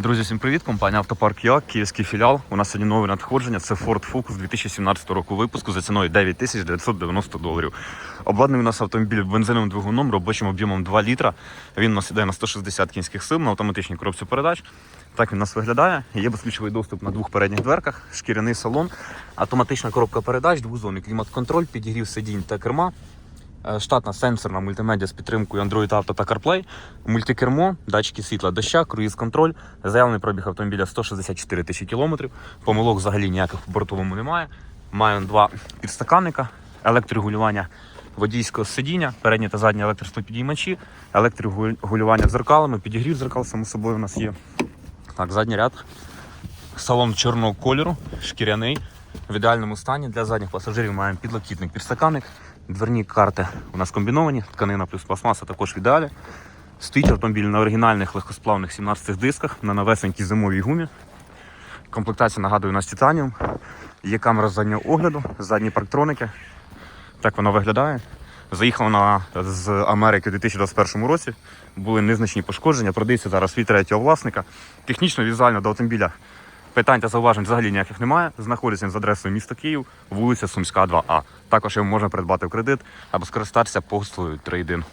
Друзі, всім привіт! Компанія Автопарк ЯК, київський філіал. У нас сьогодні нове надходження. Це Ford Focus 2017 року випуску за ціною 9990 доларів. Обладнаний у нас автомобіль бензиновим двигуном, робочим об'ємом 2 літра. Він у нас іде на 160 кінських сил на автоматичній коробці передач. Так він у нас виглядає. Є безключовий доступ на двох передніх дверках, шкіряний салон, автоматична коробка передач, двозонний клімат-контроль, підігрів сидінь та керма. Е, Штатна сенсорна мультимедіа з підтримкою Android Auto та CarPlay, мультикермо, датчики світла доща, круїз-контроль, заявлений пробіг автомобіля 164 тисячі кілометрів. Помилок взагалі ніяких по бортовому немає. Маємо два підстаканника, електрорегулювання водійського сидіння, передні та задні електростопідіймачі, електрорегулювання дзеркалами, підігрів дзеркал, само собою у нас є. Так, задній ряд. Салон чорного кольору, шкіряний. В ідеальному стані для задніх пасажирів маємо підлокітник, підстаканник. Дверні карти у нас комбіновані, тканина плюс пластмаса також в ідеалі. Стоїть автомобіль на оригінальних легкосплавних 17 дисках на новесенькій зимовій гумі. Комплектація нагадує у нас титаніум. Є камера заднього огляду, задні парктроники. Так вона виглядає. Заїхала вона з Америки у 2021 році. Були незначні пошкодження. Продається зараз від третього власника. Технічно, візуально до автомобіля питань та зауважень взагалі ніяких немає. Знаходиться з адресою міста Київ, вулиця Сумська, 2А. Також його можна придбати в кредит або скористатися послугою трейдин.